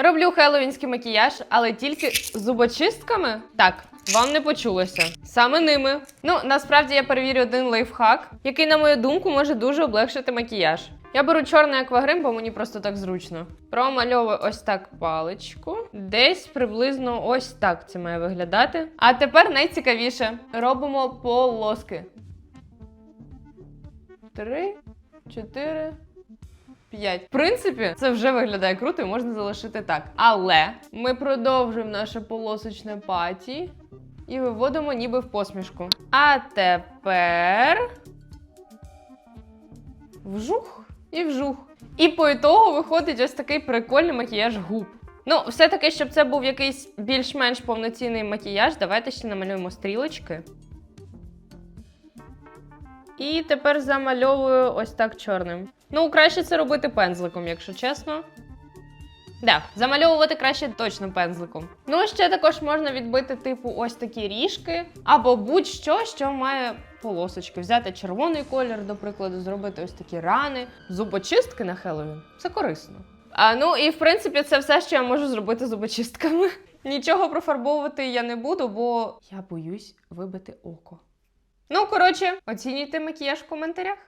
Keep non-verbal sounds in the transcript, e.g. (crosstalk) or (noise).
Роблю хеллоуінський макіяж, але тільки зубочистками? Так, вам не почулося. Саме ними. Ну, насправді я перевірю один лайфхак, який, на мою думку, може дуже облегшити макіяж. Я беру чорний аквагрим, бо мені просто так зручно. Промальовую ось так паличку. Десь приблизно ось так це має виглядати. А тепер найцікавіше. Робимо полоски. Три, чотири, П'ять. В принципі, це вже виглядає круто і можна залишити так. Але ми продовжуємо наше полосочне паті і виводимо ніби в посмішку. А тепер вжух і вжух. І по ітогу виходить ось такий прикольний макіяж губ. Ну, все-таки, щоб це був якийсь більш-менш повноцінний макіяж, давайте ще намалюємо стрілочки. І тепер замальовую ось так чорним. Ну, краще це робити пензликом, якщо чесно. Так, замальовувати краще точно пензликом. Ну, ще також можна відбити, типу, ось такі ріжки, або будь-що, що має полосочки. Взяти червоний колір, до прикладу, зробити ось такі рани, зубочистки на Хеллоуін. Це корисно. А ну і в принципі, це все, що я можу зробити зубочистками. (laughs) Нічого профарбовувати я не буду, бо я боюсь вибити око. Ну, коротше, оцінюйте макіяж в коментарях.